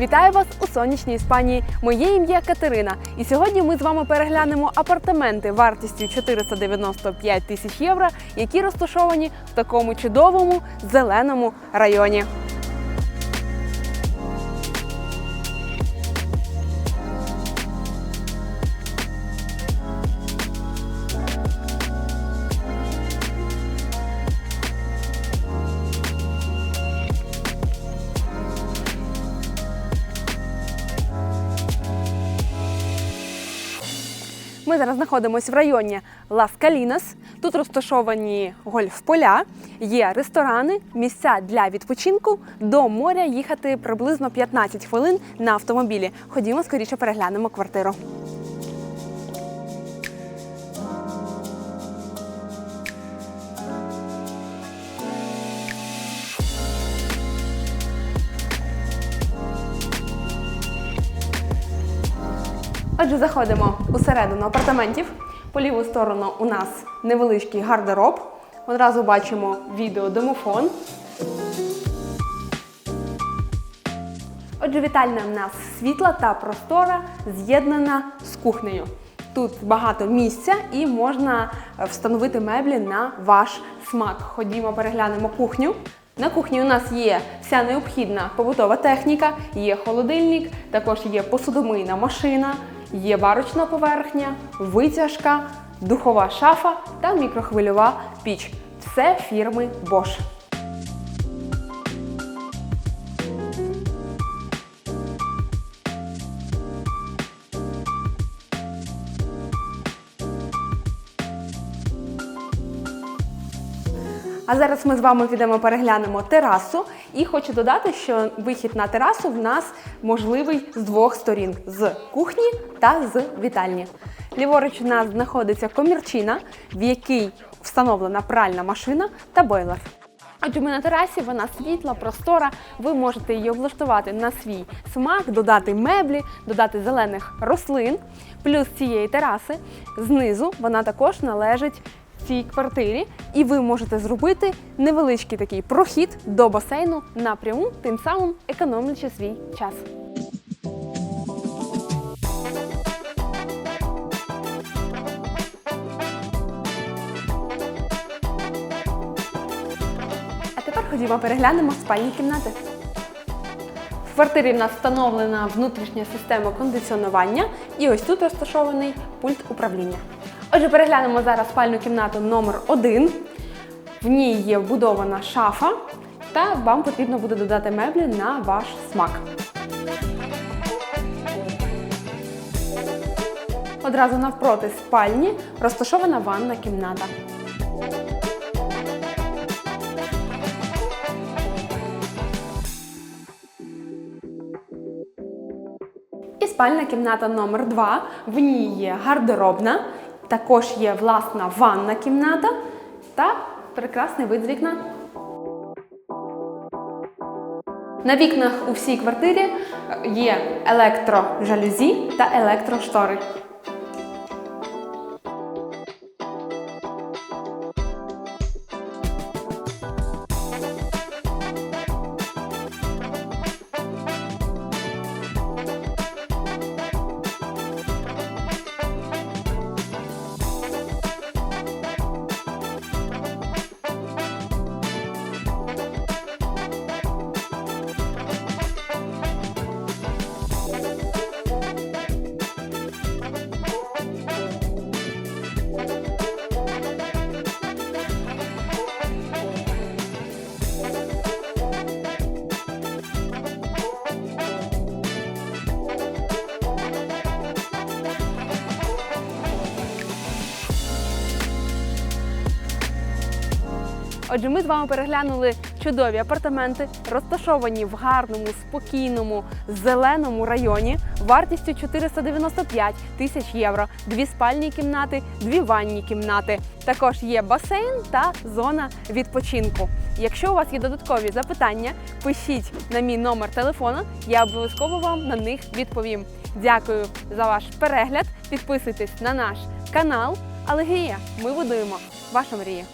Вітаю вас у сонячній Іспанії. Моє ім'я Катерина. І сьогодні ми з вами переглянемо апартаменти вартістю 495 тисяч євро, які розташовані в такому чудовому зеленому районі. Ми зараз знаходимося в районі Лас Калінас. Тут розташовані гольф-поля, є ресторани, місця для відпочинку. До моря їхати приблизно 15 хвилин на автомобілі. Ходімо скоріше переглянемо квартиру. Отже, заходимо усередину апартаментів. По ліву сторону у нас невеличкий гардероб. Одразу бачимо відеодомофон. Отже, вітальня в нас світла та простора, з'єднана з кухнею. Тут багато місця і можна е, встановити меблі на ваш смак. Ходімо, переглянемо кухню. На кухні у нас є вся необхідна побутова техніка, є холодильник, також є посудомийна машина, є варочна поверхня, витяжка, духова шафа та мікрохвильова піч. Все фірми Bosch. А зараз ми з вами підемо переглянемо терасу. І хочу додати, що вихід на терасу в нас можливий з двох сторін: з кухні та з вітальні. Ліворуч у нас знаходиться комірчина, в якій встановлена пральна машина та бойлер. Отже, ми на терасі, вона світла, простора. Ви можете її облаштувати на свій смак, додати меблі, додати зелених рослин. Плюс цієї тераси знизу вона також належить цій квартирі, і ви можете зробити невеличкий такий прохід до басейну напряму, тим самим економлячи свій час. А тепер ходімо переглянемо спальні кімнати. В квартирі в нас встановлена внутрішня система кондиціонування, і ось тут розташований пульт управління. Отже, переглянемо зараз спальну кімнату номер 1 В ній є вбудована шафа, та вам потрібно буде додати меблі на ваш смак. Одразу навпроти спальні розташована ванна кімната. І спальна кімната номер 2 В ній є гардеробна, також є власна ванна кімната та прекрасний вид з вікна. На вікнах у всій квартирі є електрожалюзі та електроштори. Отже, ми з вами переглянули чудові апартаменти, розташовані в гарному, спокійному, зеленому районі, вартістю 495 тисяч євро, дві спальні кімнати, дві ванні кімнати. Також є басейн та зона відпочинку. Якщо у вас є додаткові запитання, пишіть на мій номер телефона, я обов'язково вам на них відповім. Дякую за ваш перегляд. Підписуйтесь на наш канал. Алегрія. Ми будуємо вашу мрію.